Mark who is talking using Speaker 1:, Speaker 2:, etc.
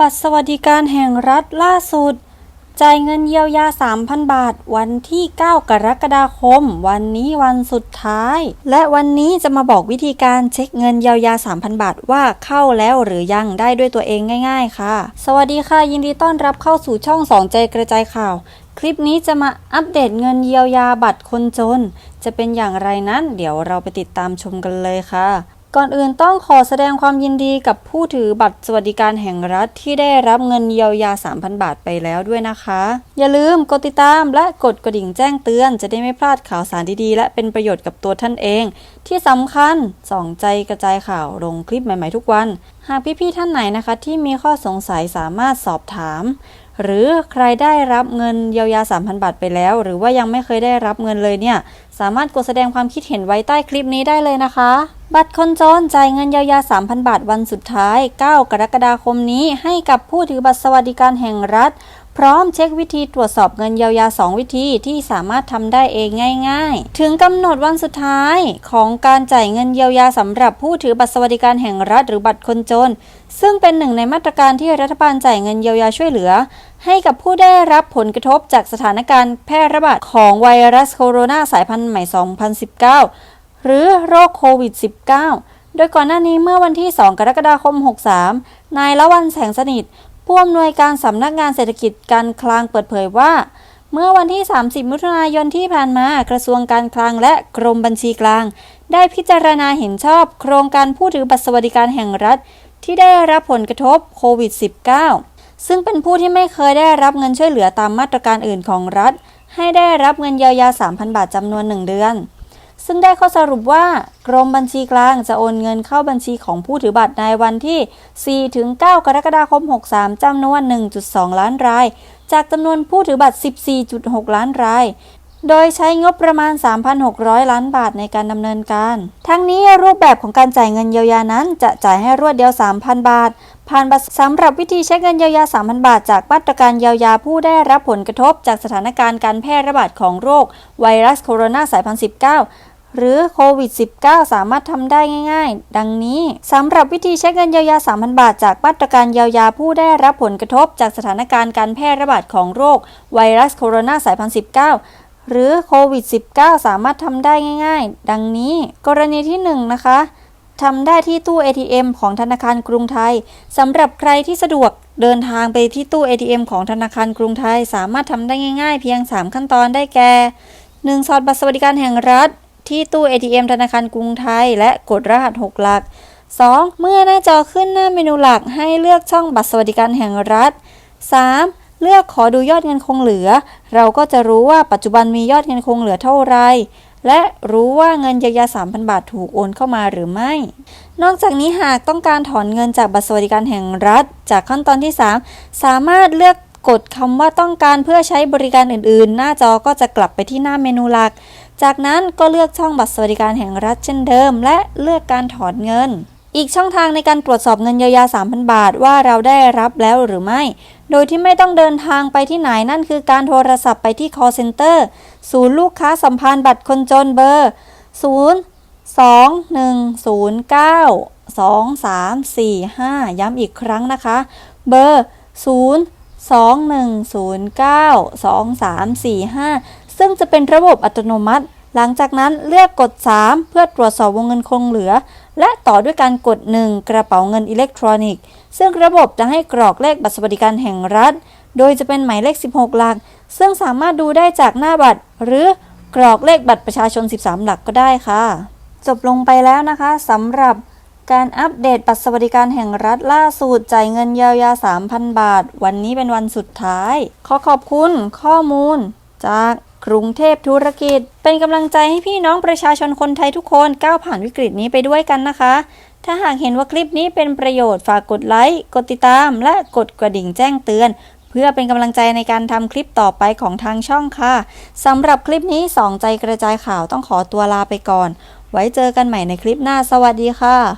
Speaker 1: บัตรสวัสดิการแห่งรัฐล่าสุด จ่ายเงินเยียวยา 3,000 บาท วันที่ 9 กรกฎาคม วันนี้วันสุดท้าย และวันนี้จะมาบอกวิธีการเช็คเงินเยียวยา 3,000 บาทว่าเข้าแล้วหรือยังได้ด้วยตัวเองง่าย ๆ ค่ะ สวัสดีค่ะ ยินดีต้อนรับเข้าสู่ช่องสองใจกระจายข่าว คลิปนี้จะมาอัปเดตเงินเยียวยาบัตรคนจน จะเป็นอย่างไรนั้น เดี๋ยวเราไปติดตามชมกันเลยค่ะ ก่อนอื่นต้องขอแสดงความยินดีกับผู้ถือบัตรสวัสดิการแห่งรัฐที่ได้รับเงินเยียวยา 3,000 บาทไปแล้วด้วยนะคะ อย่าลืมกดติดตามและกดกระดิ่งแจ้งเตือน จะได้ไม่พลาดข่าวสารดีๆ และเป็นประโยชน์กับตัวท่านเอง ที่สำคัญส่องใจกระจายข่าวลงคลิปใหม่ๆทุกวัน หากพี่ๆท่านไหนนะคะ ที่มีข้อสงสัยสามารถสอบถาม หรือใครได้รับเงินเยียวยา 3,000 บาทไปแล้ว หรือว่ายังไม่เคยได้รับเงินเลยเนี่ยสามารถกดแสดงความคิดเห็นไว้ใต้คลิปนี้ได้เลยนะคะ บัตรคนจนจ่ายเงินเยียวยา 3,000 บาทวันสุดท้าย 9 กรกฎาคมนี้ให้กับผู้ถือบัตรสวัสดิการแห่งรัฐ พร้อมเช็ควิธีตรวจสอบเงินเยียวยา 2 วิธีที่สามารถทำได้เองง่าย ๆ ถึงกำหนดวันสุดท้ายของการจ่ายเงินเยียวยาสำหรับผู้ถือบัตรสวัสดิการแห่งรัฐ หรือบัตรคนจน ซึ่งเป็นหนึ่งในมาตรการที่รัฐบาลจ่ายเงินเยียวยาช่วยเหลือ ให้กับผู้ได้รับผลกระทบจากสถานการณ์แพร่ระบาดของไวรัสโคโรนาสายพันธุ์ใหม่ 2019 หรือโรคโควิด -19 โดยก่อนหน้านี้เมื่อวันที่ 2 กรกฎาคม 63 นายละวันแสงสนิท ผู้อำนวยการสำนักงานเศรษฐกิจการคลังเปิดเผยว่า เมื่อวันที่ 30 มิถุนายนที่ผ่านมา กระทรวงการคลังและกรมบัญชีกลาง ได้พิจารณาเห็นชอบ โครงการผู้ถือบัตรสวัสดิการแห่งรัฐ ที่ได้รับผลกระทบโควิด -19 ซึ่งเป็นผู้ที่ไม่เคยได้รับเงินช่วยเหลือตามมาตรการอื่นของรัฐ ให้ได้รับเงินเยียวยา 3,000 บาทจำนวน1เดือน ซึ่งได้ข้อสรุปว่ากรมบัญชีกลางจะโอนเงินเข้าบัญชีของผู้ถือบัตรในวันที่ 4-9 กรกฎาคม 63 จำนวน 1.2 ล้านราย จากจำนวนผู้ถือบัตร 14.6 ล้านราย โดยใช้งบประมาณ 3,600 ล้านบาทในการดำเนินการ ทั้งนี้รูปแบบของการจ่ายเงินเยียวยานั้น จะจ่ายให้รวดเดียว 3,000 บาท ผ่านบัตรสำหรับวิธีเช็คเงินเยียวยา 3,000 บาท จากมาตรการเยียวยาผู้ได้รับผลกระทบจากสถานการณ์การแพร่ระบาดของโรคไวรัสโคโรนาสายพันธุ์19 หรือโควิด -19 สามารถทำได้ง่ายๆ ดังนี้สำหรับวิธีเช็คเงินเยียวยา 3,000 บาท จากมาตรการเยียวยาผู้ได้รับผลกระทบจากสถานการณ์การแพร่ระบาดของโรคไวรัสโคโรนาสายพันธุ์19หรือโควิด -19 สามารถทำได้ง่ายๆ ดังนี้ กรณีที่ 1 นะคะทำได้ที่ตู้ ATM ของธนาคารกรุงไทยสำหรับใครที่สะดวกเดินทางไปที่ตู้ ATM ของธนาคารกรุงไทย สามารถทำได้ง่ายๆ เพียง 3 ขั้นตอนได้แก่ 1. สอดบัตรสวัสดิการแห่งรัฐ ที่ตู้ ATM ธนาคารกรุงไทย และกดรหัส 6 หลัก 2. เมื่อหน้าจอขึ้นหน้าเมนูหลักให้เลือกช่องบัตรสวัสดิการแห่งรัฐ 3. เลือกขอดูยอดเงินคงเหลือ เราก็จะรู้ว่าปัจจุบันมียอดเงินคงเหลือเท่าไรและรู้ว่าเงินเยียวยา3,000 บาทถูกโอนเข้ามาหรือไม่ นอกจากนี้หากต้องการถอนเงินจากบัตรสวัสดิการแห่งรัฐ จากขั้นตอนที่ 3 สามารถเลือกกดคำว่าต้องการเพื่อใช้บริการอื่นๆ หน้าจอก็จะกลับไปที่หน้าเมนูหลัก จากนั้นก็เลือกช่องบัตรสวัสดิการแห่งรัฐเช่นเดิม และเลือกการถอนเงิน อีกช่องทางในการตรวจสอบเงินเยียวยา 3,000 บาทว่าเราได้รับแล้วหรือไม่ โดยที่ไม่ต้องเดินทางไปที่ไหนนั่นคือการโทรศัพท์ไปที่ call center ศูนย์ลูกค้าสัมพันธ์บัตรคนจนเบอร์ 0 2 1 0 9 2 3 4 5 ย้ำอีกครั้งนะคะ เบอร์ 0 2 1 0 9 2 3 4 5 ซึ่งจะเป็นระบบอัตโนมัติ หลังจากนั้นเลือกกด 3 เพื่อตรวจสอบวงเงินคงเหลือ และต่อด้วยการกด 1 กระเป๋าเงินอิเล็กทรอนิกส์ ซึ่งระบบจะให้กรอกเลขบัตรสวัสดิการแห่งรัฐ โดยจะเป็นหมายเลข 16 หลัก ซึ่งสามารถดูได้จากหน้าบัตร หรือกรอกเลขบัตรประชาชน 13 หลักก็ได้ค่ะ จบลงไปแล้วนะคะสำหรับการอัปเดตบัตรสวัสดิการแห่งรัฐล่าสุดจ่ายเงินเยียวยา 3,000 บาท วันนี้เป็นวันสุดท้าย ขอขอบคุณข้อมูล จากกรุงเทพธุรกิจ เป็นกำลังใจให้พี่น้องประชาชนคนไทยทุกคนก้าวผ่านวิกฤตนี้ไปด้วยกันนะคะ ถ้าหากเห็นว่าคลิปนี้เป็นประโยชน์ฝากกดไลค์กดติดตาม และกดกระดิ่งแจ้งเตือน เพื่อเป็นกำลังใจในการทำคลิปต่อไปของทางช่องค่ะสำหรับคลิปนี้สองใจกระจายข่าวต้องขอตัวลาไปก่อน ไว้เจอกันใหม่ในคลิปหน้าสวัสดีค่ะ